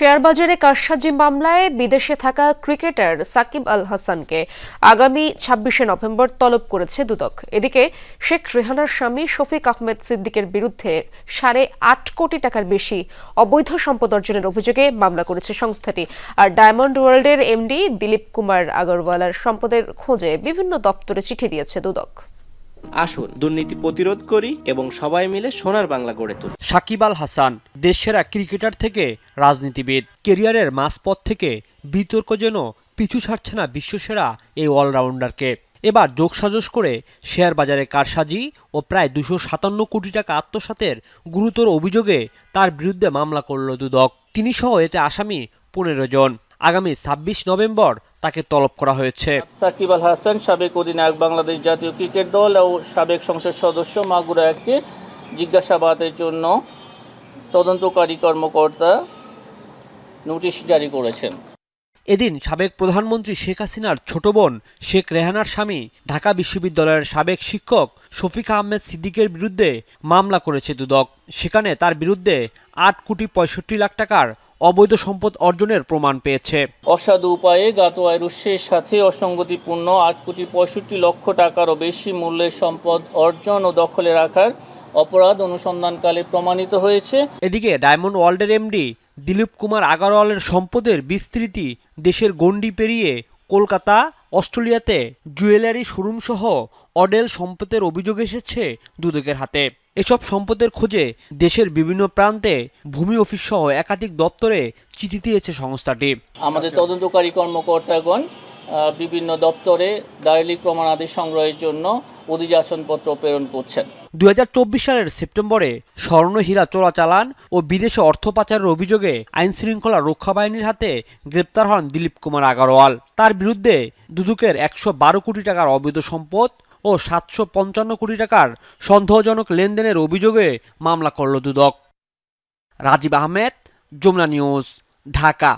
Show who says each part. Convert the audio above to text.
Speaker 1: শেয়ারবাজারে কারসাজি মামলায় বিদেশে থাকা ক্রিকেটার সাকিব আল হাসানকে আগামী ছাব্বিশে নভেম্বর তলব করেছে দুদক। এদিকে শেখ রেহানার স্বামী শফিক আহমেদ সিদ্দিকের বিরুদ্ধে সাড়ে আট কোটি টাকার বেশি অবৈধ সম্পদ অর্জনের অভিযোগে মামলা করেছে সংস্থাটি। আর ডায়মন্ড ওয়ার্ল্ডের এমডি দিলীপ কুমার আগরওয়ালার সম্পদের খোঁজে বিভিন্ন দপ্তরে চিঠি দিয়েছে দুদক।
Speaker 2: আসুন দুর্নীতি প্রতিরোধ করি এবং সবাই মিলে সোনার বাংলা গড়ে তুলি।
Speaker 3: সাকিব আল হাসান দেশসেরা ক্রিকেটার থেকে রাজনীতিবিদ। কেরিয়ারের মাঝপথ থেকে বিতর্ক যেন পিছু ছাড়ছে না বিশ্বসেরা এই অলরাউন্ডারকে। এবার যোগসাজশ করে শেয়ার বাজারে কারসাজি ও প্রায় দুশো সাতান্ন কোটি টাকা আত্মসাতের গুরুতর অভিযোগে তার বিরুদ্ধে মামলা করল দুদক। তিনি সহ এতে আসামি পনেরো জন। আগামী ছাব্বিশ নভেম্বর তাকে তলব করা হয়েছে।
Speaker 4: সাকিব আল হাসান, সাবেক অধিনায়ক বাংলাদেশ জাতীয় ক্রিকেট দল ও সাবেক সংসদ সদস্য মাগুরা একটি। জিজ্ঞাসাবাদের জন্য তদন্তকারী কর্মকর্তা নোটিশ জারি করেছেন।
Speaker 3: এদিন সাবেক প্রধানমন্ত্রী শেখ হাসিনার ছোট বোন শেখ রেহানার স্বামী ঢাকা বিশ্ববিদ্যালয়ের সাবেক শিক্ষক শফিকা আহমেদ সিদ্দিকের বিরুদ্ধে মামলা করেছে দুদক। সেখানে তার বিরুদ্ধে আট কোটি পঁয়ষট্টি লাখ টাকার অবৈধ সম্পদ অর্জনের প্রমাণ পেয়েছে।
Speaker 4: অসাধু উপায়ে গাত উৎসের সাথে অসঙ্গতিপূর্ণ আট কোটি পঁয়ষট্টি লক্ষ টাকারও বেশি মূল্যের সম্পদ অর্জন ও দখলে রাখার অপরাধ অনুসন্ধানকালে প্রমাণিত হয়েছে।
Speaker 3: এদিকে ডায়মন্ড ওয়ার্ল্ডের এমডি দিলীপ কুমার আগারওয়ালের সম্পদের বিস্তৃতি দেশের গণ্ডি পেরিয়ে কলকাতা, অস্ট্রেলিয়াতে জুয়েলারি শোরুম সহ অডেল সম্পদের অভিযোগ এসেছে দুদকের হাতে। এসব সম্পদের খোঁজে দেশের বিভিন্ন প্রান্তে ভূমি অফিস সহ একাধিক দপ্তরে চিঠি দিয়েছে সংস্থাটি।
Speaker 4: আমাদের তদন্তকারী কর্মকর্তাগণ বিভিন্ন দপ্তরে দায়লিক প্রমাণাদি সংগ্রহের জন্য অধিযাচনপত্র প্রেরণ করছেন।
Speaker 3: চব্বিশ সালের সেপ্টেম্বরে স্বর্ণ হীরা চোরাচালান ও বিদেশে অর্থ পাচারের অভিযোগে আইন শৃঙ্খলা রক্ষা বাহিনীর হাতে গ্রেপ্তার হন দিলীপ কুমার আগারওয়াল। তার বিরুদ্ধে দুদকের একশো কোটি টাকার অবৈধ সম্পদ ও সাতশো পঞ্চান্ন কোটি টাকার সন্দেহজনক লেনদেনের অভিযোগে মামলা করল দুদক। রাজীব আহমেদ, যমুনা নিউজ, ঢাকা।